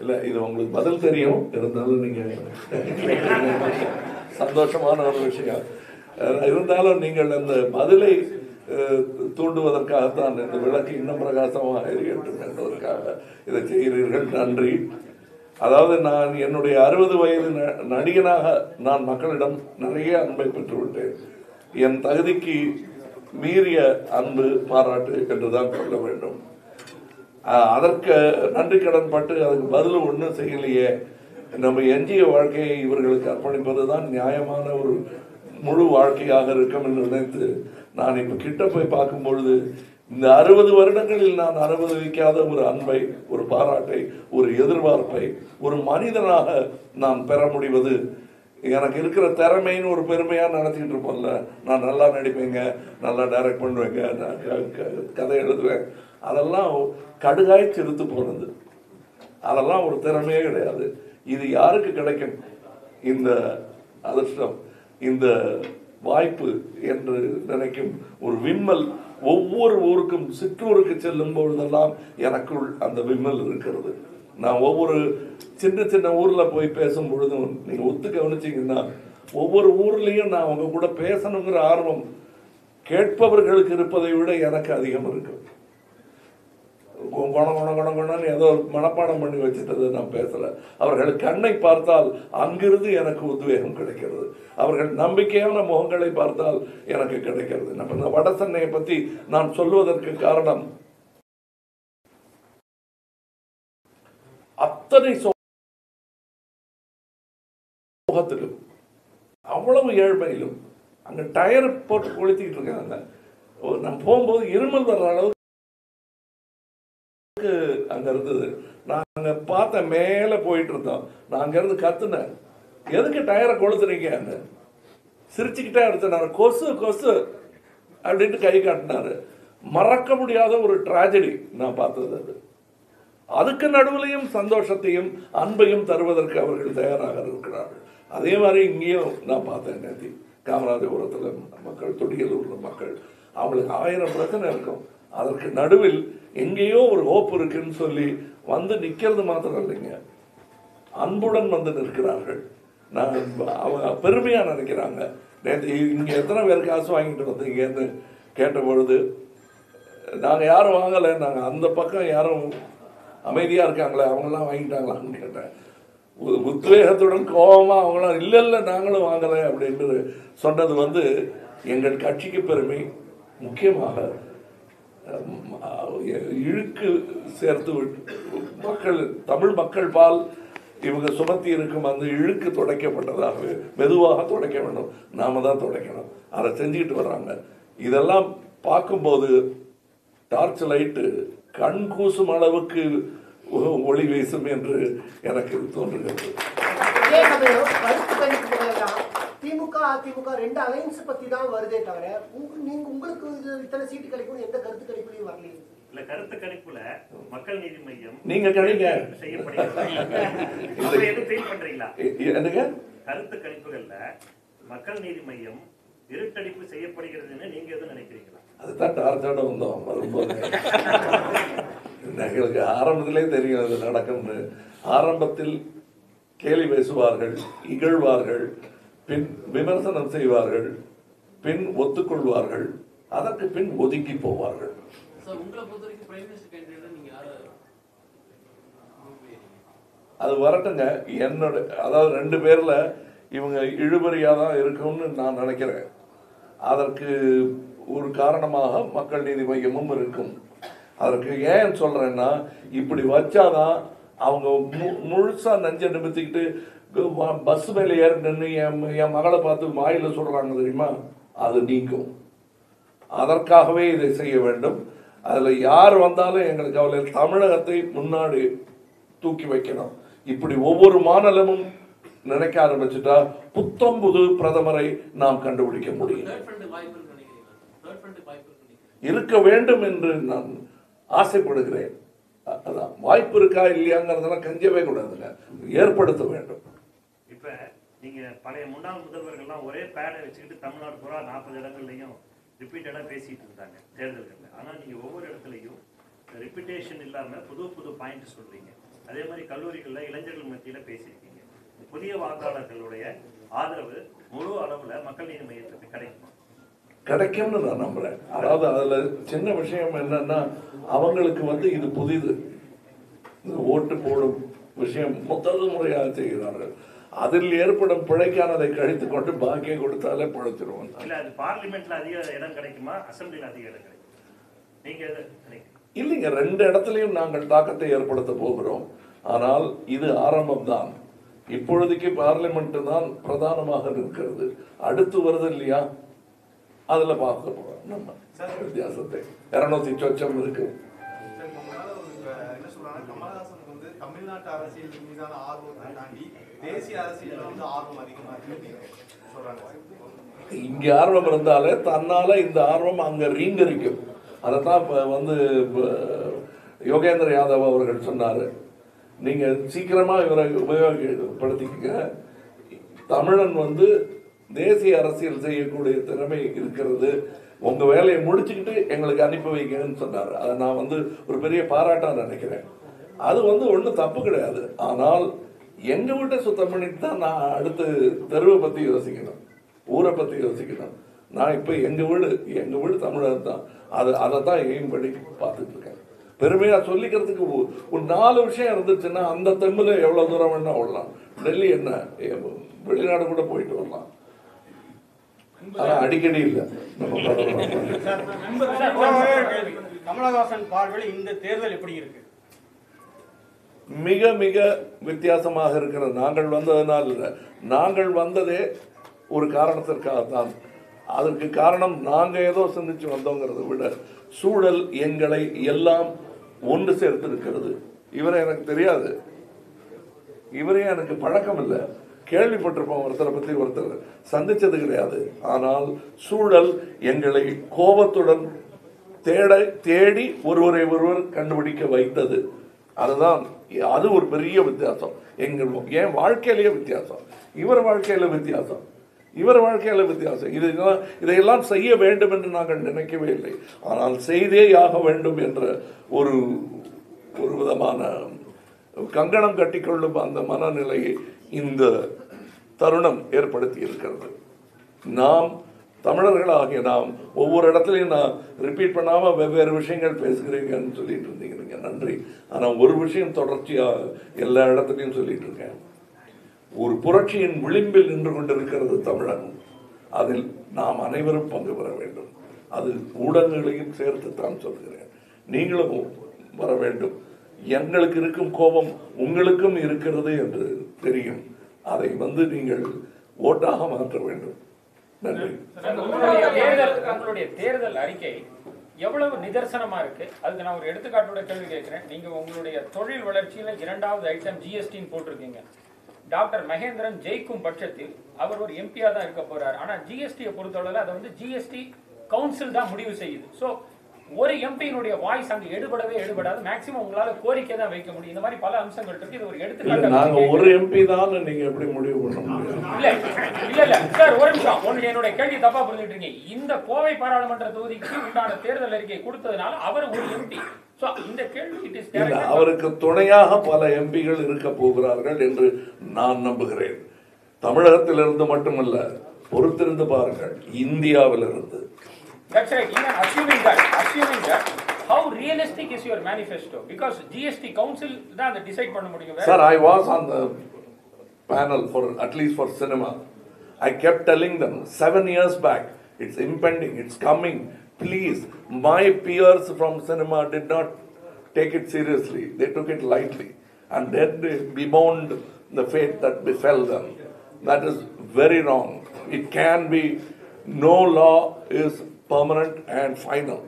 இல்லை இது உங்களுக்கு பதில் தெரியும். இருந்தாலும் நீங்கள் சந்தோஷமான ஒரு விஷயம். இருந்தாலும் நீங்கள் அந்த பதிலை தூண்டுவதற்காகத்தான் இந்த விளக்கு இன்னும் பிரகாசமாக இருக்கட்டும் என்பதற்காக இதை செய்கிறீர்கள். நன்றி. அதாவது நான் என்னுடைய அறுபது வயது ந- நடிகனாக நான் மக்களிடம் நிறைய அன்பை பெற்றுவிட்டேன். என் தகுதிக்கு மீறிய அன்பு பாராட்டு என்றுதான் சொல்ல வேண்டும். அதற்கு நன்றி கடன் பட்டு அதுக்கு பதில் ஒன்றும் செய்யலையே. நம்ம எஞ்சிய வாழ்க்கையை இவர்களுக்கு அர்ப்பணிப்பது தான் நியாயமான ஒரு முழு வாழ்க்கையாக இருக்கும் என்று நினைத்து நான் இப்போ கிட்ட போய் பார்க்கும் பொழுது இந்த அறுபது வருடங்களில் நான் அனுபவிக்காத ஒரு அன்பை ஒரு பாராட்டை ஒரு எதிர்பார்ப்பை ஒரு மனிதனாக நான் பெற முடிவது எனக்கு இருக்கிற திறமைன்னு ஒரு பெருமையாக நினைச்சிட்டு இருப்போம்ல. நான் நல்லா நடிப்பேங்க நல்லா டைரக்ட் பண்ணுவேங்க நான் க- க- கதை எழுதுவேன். அதெல்லாம் கடுகாய் சிறுத்து போனது. அதெல்லாம் ஒரு திறமையே கிடையாது. இது யாருக்கு கிடைக்கும்? இந்த அதிர்ஷ்டம் இந்த வாய்ப்பு என்று நினைக்கும் ஒரு விம்மல் ஒவ்வொரு ஊருக்கும் சிற்றூருக்கு செல்லும் பொழுதெல்லாம் எனக்குள் அந்த விம்மல் இருக்கிறது. நான் ஒவ்வொரு சின்ன சின்ன ஊரில் போய் பேசும் பொழுதும் நீங்கள் ஒத்து கவனிச்சீங்கன்னா ஒவ்வொரு ஊர்லேயும் நான் அவங்க கூட பேசணுங்கிற ஆர்வம் கேட்பவர்களுக்கு இருப்பதை விட எனக்கு அதிகம் இருக்கு. குண கொண கொண குணன்னு கொணன்னு ஏதோ மனப்பாடம் பண்ணி வச்சுட்டது நான் பேசல. அவர்கள் கண்ணை பார்த்தால் அங்கிருந்து எனக்கு உத்வேகம் கிடைக்கிறது. அவர்கள் நம்பிக்கையான முகங்களை பார்த்தால் எனக்கு கிடைக்கிறது. நம்ம இந்த வட சென்னையை பற்றி நான் சொல்வதற்கு காரணம் அத்தனை சோகத்திலும் அவ்வளவு ஏழ்மையிலும் அங்க டயர் போட்டு கொளுத்திட்டு இருக்காங்க. நான் போகும்போது இருமல் வர்ற அளவுக்கு அங்க இருந்தது. நாங்க பார்த்த மேல போயிட்டு இருந்தோம். நான் அங்கிருந்து கத்துனேன். எதுக்கு டயரை கொளுத்துறீங்க? சிரிச்சுக்கிட்டே எடுத்தனாரு கொசு கொசு அப்படின்ட்டு கை காட்டினாரு. மறக்க முடியாத ஒரு டிராஜடி நான் பார்த்தது அது. அதுக்கு நடுவிலையும் சந்தோஷத்தையும் அன்பையும் தருவதற்கு அவர்கள் தயாராக இருக்கிறார்கள். அதே மாதிரி இங்கேயும் நான் பார்த்தேன் நேத்தி. காமராஜபுரத்தில் மக்கள் தொடியலூர்ல மக்கள். அவங்களுக்கு ஆயிரம் பிரச்சனை இருக்கும். அதற்கு நடுவில் எங்கேயோ ஒரு ஹோப் இருக்குன்னு சொல்லி வந்து நிற்கிறது மாத்திரம் இல்லைங்க. அன்புடன் வந்து நிற்கிறார்கள். நான் அவங்க பெருமையாக நினைக்கிறாங்க. நேற்று இங்கே எத்தனை பேர் காசு வாங்கிட்டு வந்தீங்கன்னு கேட்ட பொழுது நாங்கள் யாரும் வாங்கலை நாங்கள் அந்த பக்கம் யாரும் அமைதியாக இருக்காங்களே அவங்கெல்லாம் வாங்கிட்டாங்களான்னு கேட்டேன். உத்வேகத்துடன் கோபமாக அவங்களாம் இல்லை இல்லை நாங்களும் வாங்கலை அப்படின்னு சொன்னது வந்து எங்கள் கட்சிக்கு பெருமை. முக்கியமாக இழுக்கு சேர்த்து விட்டு மக்கள் தமிழ் மக்கள் பால் இவங்க சுமத்தி இருக்கும் அந்த இழுக்கு துடைக்கப்பட்டதாகவே மெதுவாக துடைக்க வேண்டும். நாம தான் துடைக்கணும். அதை செஞ்சுக்கிட்டு வர்றாங்க. இதெல்லாம் பார்க்கும்போது டார்ச் லைட்டு கண் கூசும் அளவுக்கு ஒளி வீசும் என்று எனக்கு தோன்றுகிறது. திமுக அதிமுக ரெண்டு அலைன்ஸ் பத்தி தான் வருதே தவிர நீங்க உங்களுக்கு இது இத்தனை சீட்டு கிடைக்கும் எந்த கருத்து கணிப்புலையும் வரலையே. இல்ல கருத்து கணிப்புல மக்கள் நீதி மையம் நீங்க கணிங்க. செய்யப்படுகிறது. என்னங்க? கருத்து கணிப்புகள்ல மக்கள் நீதி மையம் இருட்டடிப்பு செய்யப்படுகிறதுன்னு நீங்க எதுவும் நினைக்கிறீங்களா? அதுதான் டார்ச்சோட வந்தோம். வரும்போது எங்களுக்கு ஆரம்பத்திலே தெரியும் அது நடக்கும்னு. ஆரம்பத்தில் கேலி பேசுவார்கள் இகழ்வார்கள் பின் விமர்சனம் செய்வார்கள் பின் ஒத்துக்கொள்வார்கள் அதற்கு பின் ஒதுங்கி போவார்கள். அது வரட்டுங்க. என்னோட அதாவது ரெண்டு பேர்ல இவங்க இழுபறியா தான் இருக்கும்னு நான் நினைக்கிறேன். அதற்கு ஒரு காரணமாக மக்கள் நீதி மையமும் இருக்கும் அதற்கு ஏன் சொல்றேன்னா இப்படி வச்சாதான் அவங்க மு- முழுசா நஞ்சை நிமித்திக்கிட்டு பஸ் மேலே ஏறி நின்று என் என் மகளை பார்த்து வாயில சொல்றாங்க தெரியுமா? அது நீங்கும். அதற்காகவே இதை செய்ய வேண்டும். அதில் யார் வந்தாலும் எங்களுக்கு அவளை தமிழகத்தை முன்னாடி தூக்கி வைக்கணும். இப்படி ஒவ்வொரு மாநிலமும் நினைக்க ஆரம்பிச்சுட்டா புத்தம் புது பிரதமரை நாம் கண்டுபிடிக்க முடியும். இருக்கு வேண்டும் என்று நான் ஆசைப்படுகிறேன். அதான். வாய்ப்பு இருக்கா இல்லையாங்கிறதெல்லாம் கஞ்சவே கூடாதுங்க. ஏற்படுத்த வேண்டும். இப்ப நீங்க பழைய முன்னாள் முதல்வர்கள்லாம் ஒரே பேடை வச்சுக்கிட்டு தமிழ்நாடு பூரா நாற்பது இடங்கள்லையும் ரிப்பீட்டடா பேசிட்டு இருந்தாங்க தேர்தல்கள்ல. ஆனா நீங்க ஒவ்வொரு இடத்துலையும் ரிப்பீட்டேஷன் இல்லாம புது புது பாயிண்ட் சொல்றீங்க. அதே மாதிரி கல்லூரிகள்ல இளைஞர்கள் மத்தியில பேசியிருக்கீங்க புதிய வாக்காளர்களுடைய ஆதரவு முழு அளவுல மக்கள் நீதி மையத்துக்கு கிடைக்குமா. கிடைக்கும்னு நான் நம்புறேன். அதாவது அதுல சின்ன விஷயம் என்னன்னா அவங்களுக்கு வந்து இது புதிது. இந்த ஓட்டு போடும் விஷயம் முதல் முறையாக செய்கிறார்கள். அதில் ஏற்படும் பிழைக்கானதை கழித்து கொண்டு பாக்கியை கொடுத்தாலே பிழைச்சிருவோம் இல்ல அது பார்லிமெண்ட்ல அதிக இடம் கிடைக்குமா? அசம்பிளில அதிக இடம் கிடைக்குமா? நீங்க இல்லைங்க ரெண்டு இடத்துலையும் நாங்கள் தாக்கத்தை ஏற்படுத்த போகிறோம். ஆனால் இது ஆரம்பம்தான். இப்பொழுதைக்கு பார்லிமெண்ட் தான் பிரதானமாக இருக்கிறது அடுத்து வருது இல்லையா? அதுல பார்க்க போறோம். நம்ம வித்தியாசத்தை. இருநூத்தி சொச்சம் இருக்கு தமிழ்நாட்டு அரசியல் மீதான ஆர்வத்தை தாண்டி தேசிய அரசியல் வந்து ஆர்வம் அதிகமா இருக்கு. இங்க ஆர்வம் இருந்தாலே தன்னால இந்த ஆர்வம் அங்க ரீங்கரிக்கும். அதைத்தான் இப்போ வந்து யோகேந்திர யாதவ் அவர்கள் சொன்னாரு. நீங்க சீக்கிரமா இவரை உபயோகப்படுத்திக்க தமிழன் வந்து தேசிய அரசியல் செய்யக்கூடிய திறமை இருக்கிறது. உங்க வேலையை முடிச்சுக்கிட்டு எங்களுக்கு அனுப்பி வைக்கணும்னு சொன்னார். அதை நான் வந்து ஒரு பெரிய பாராட்டா நினைக்கிறேன். அது வந்து ஒன்றும் தப்பு கிடையாது. ஆனால் எங்க வீட்டை சுத்தம் பண்ணிட்டு தான் நான் அடுத்து தெருவை பத்தி யோசிக்கணும். ஊரை பத்தி யோசிக்கணும். நான் இப்ப எங்க வீடு எங்க வீடு தமிழர் தான். அது அதை தான் எய்ம் பண்ணி பார்த்துட்டு இருக்கேன். பெருமையா சொல்லிக்கிறதுக்கு ஒரு நாலு விஷயம் இருந்துச்சுன்னா அந்த தெம்புல எவ்வளவு தூரம் வேணா ஓடலாம். டெல்லி என்ன? வெளிநாடு கூட போயிட்டு வரலாம். ஆனா அடிக்கடி இல்லை. கமலஹாசன் பார்வையில் இந்த தேர்தல் எப்படி இருக்கு? மிக மிக வித்தியாசமாக இருக்கிற நாங்கள் வந்ததனால் இல்லை. நாங்கள் வந்ததே ஒரு காரணத்திற்காகத்தான். அதற்கு காரணம் நாங்க ஏதோ சிந்திச்சு வந்தோங்கிறத விட சூழல் எங்களை எல்லாம் ஒன்று சேர்த்திருக்கிறது இவரை எனக்கு தெரியாது. இவரே எனக்கு பழக்கம் இல்லை. கேள்விப்பட்டிருப்போம் ஒருத்தரை பற்றி ஒருத்தர். சந்திச்சது கிடையாது. ஆனால் சூழல் எங்களை கோபத்துடன் தேட தேடி ஒருவரை ஒருவர் கண்டுபிடிக்க வைத்தது. அதுதான் அது ஒரு பெரிய வித்தியாசம். எங்கள் என் வாழ்க்கையிலேயே வித்தியாசம். இவர் வாழ்க்கையில வித்தியாசம். இவர் வாழ்க்கையில வித்தியாசம். இதெல்லாம் இதையெல்லாம் செய்ய வேண்டும் என்று நாங்கள் நினைக்கவே இல்லை. ஆனால் செய்தே ஆக வேண்டும் என்ற ஒரு ஒரு விதமான கங்கணம் கட்டிக்கொள்ளும் அந்த மனநிலையை இந்த தருணம் ஏற்படுத்தி இருக்கிறது நாம் தமிழர்களாகிய நாம் ஒவ்வொரு இடத்துலையும் நான் ரிப்பீட் பண்ணாமல் வெவ்வேறு விஷயங்கள் பேசுகிறீங்கன்னு சொல்லிட்டு இருந்தீங்க. நன்றி. ஆனால் ஒரு விஷயம் தொடர்ச்சியாக எல்லா இடத்துலையும் சொல்லிட்டு இருக்கேன். ஒரு புரட்சியின் விளிம்பில் நின்று கொண்டிருக்கிறது தமிழகம் அதில் நாம் அனைவரும் பங்கு பெற வேண்டும். அது ஊடகங்களையும் சேர்த்து தான் சொல்கிறேன். நீங்களும் வர வேண்டும். எங்களுக்கு இருக்கும் கோபம் உங்களுக்கும் இருக்கிறது என்று தெரியும். அதை வந்து நீங்கள் ஓட்டாக மாற்ற வேண்டும். நன்றி. உங்களுடைய தேர்தல் தேர்தல் அறிக்கை எவ்வளவு நிதர்சனமா இருக்கு? அதுக்கு நான் ஒரு எடுத்துக்காட்டோட கேள்வி கேட்கிறேன். நீங்க உங்களுடைய தொழில் வளர்ச்சியில இரண்டாவது ஐட்டம் ஜிஎஸ்டின்னு போட்டிருக்கீங்க. டாக்டர் மகேந்திரன் ஜெயிக்கும் பட்சத்தில் அவர் ஒரு எம்பியா தான் இருக்க போறார். ஆனா ஜிஎஸ்டியை பொறுத்தளவில் அதை வந்து ஜிஎஸ்டி கவுன்சில் தான் முடிவு செய்யுது. சோ ஒரு எம்பியினுடைய வாய்ஸ் அங்க எடுபடவே எடுபடாது. மேக்சிமம் உங்களால கோரிக்கை தான் வைக்க முடியும். இந்த மாதிரி பல அம்சங்கள் இருக்கு. இது ஒரு இல்ல நாங்க எடுத்துக்காட்டு ஒரு எம்பி தான் நீங்க எப்படி முடிவு பண்ண இல்ல இல்ல இல்ல. சார் ஒரு நிமிஷம். ஒன்னு என்னுடைய கேள்வி தப்பா புரிஞ்சுட்டு இருக்கீங்க இந்த கோவை பாராளுமன்ற தொகுதிக்கு உண்டான தேர்தல் அறிக்கை கொடுத்ததுனால அவர் ஒரு எம்பி அவருக்கு துணையாக பல எம்பிகள் இருக்க போகிறார்கள் என்று நான் நம்புகிறேன். தமிழகத்திலிருந்து மட்டுமல்ல பொறுத்திருந்து பாருங்கள் இந்தியாவிலிருந்து. That's right. Even assuming that, assuming that, how realistic is your manifesto? Because GST Council தான் அதை decide பண்ண முடியும். வேற- Sir, I was on the panel for at least for cinema. I kept telling them seven years back, it's impending, it's coming. Please, my peers from cinema did not take it seriously. They took it lightly. And then they bemoaned the fate that befell them. That is very wrong. It can be, no law is permanent and final.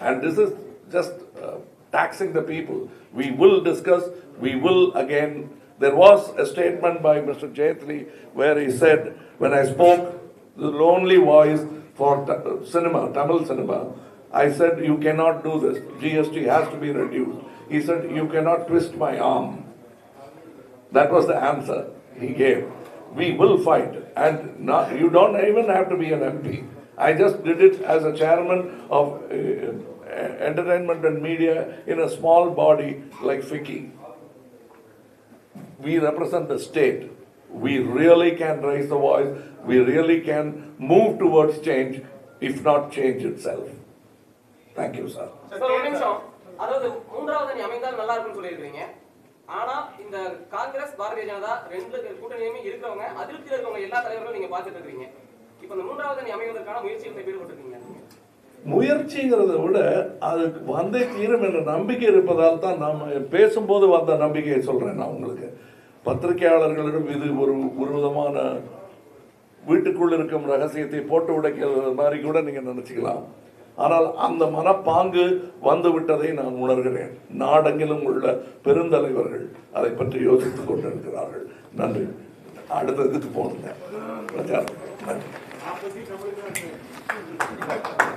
And this is just uh, taxing the people. We will discuss, we will again. There was a statement by Mr. Jaitley where he said, when I spoke the lonely voice for cinema, Tamil cinema, I said, you cannot do this. GST has to be reduced. He said, you cannot twist my arm. That was the answer he gave. We will fight, and not, you don't even have to be an MP. I just did it as a chairman of uh, entertainment and media in a small body like FICCI. we represent the state. We really can raise the voice. We really can move towards change, if not change itself. Thank you, sir. அதாவது மூன்றாவது அணி அமைந்தால் நல்லா இருக்கும்னு சொல்லியிருக்கீங்க ஆனா இந்த காங்கிரஸ் பாரதிய ஜனதா ரெண்டு கூட்டணியுமே இருக்கிறவங்க அதிருப்தியில் இருக்கவங்க எல்லா தலைவர்களும் நீங்க பாத்துட்டு இருக்கீங்க இப்போ இந்த மூன்றாவது அணி அமைவதற்கான ஈடுபட்டிருக்கீங்க. முயற்சிங்கிறத விட அது வந்தே தீரும் என்ற நம்பிக்கை இருப்பதால் தான் நாம் பேசும்போது வந்த நம்பிக்கையை சொல்கிறேன் நான் உங்களுக்கு. பத்திரிகையாளர்களிடம் இது ஒரு ஒரு விதமான வீட்டுக்குள் இருக்கும் ரகசியத்தை போட்டு உடைக்கிறது மாதிரி கூட நீங்கள் நினச்சிக்கலாம். ஆனால் அந்த மனப்பாங்கு வந்து விட்டதை நான் உணர்கிறேன். நாடெங்கிலும் உள்ள பெருந்தலைவர்கள் அதை பற்றி யோசித்துக் கொண்டிருக்கிறார்கள். நன்றி. அடுத்த இதுக்கு போனேன் பிரச்சாரம். நன்றி. 我今天回来就是，就是。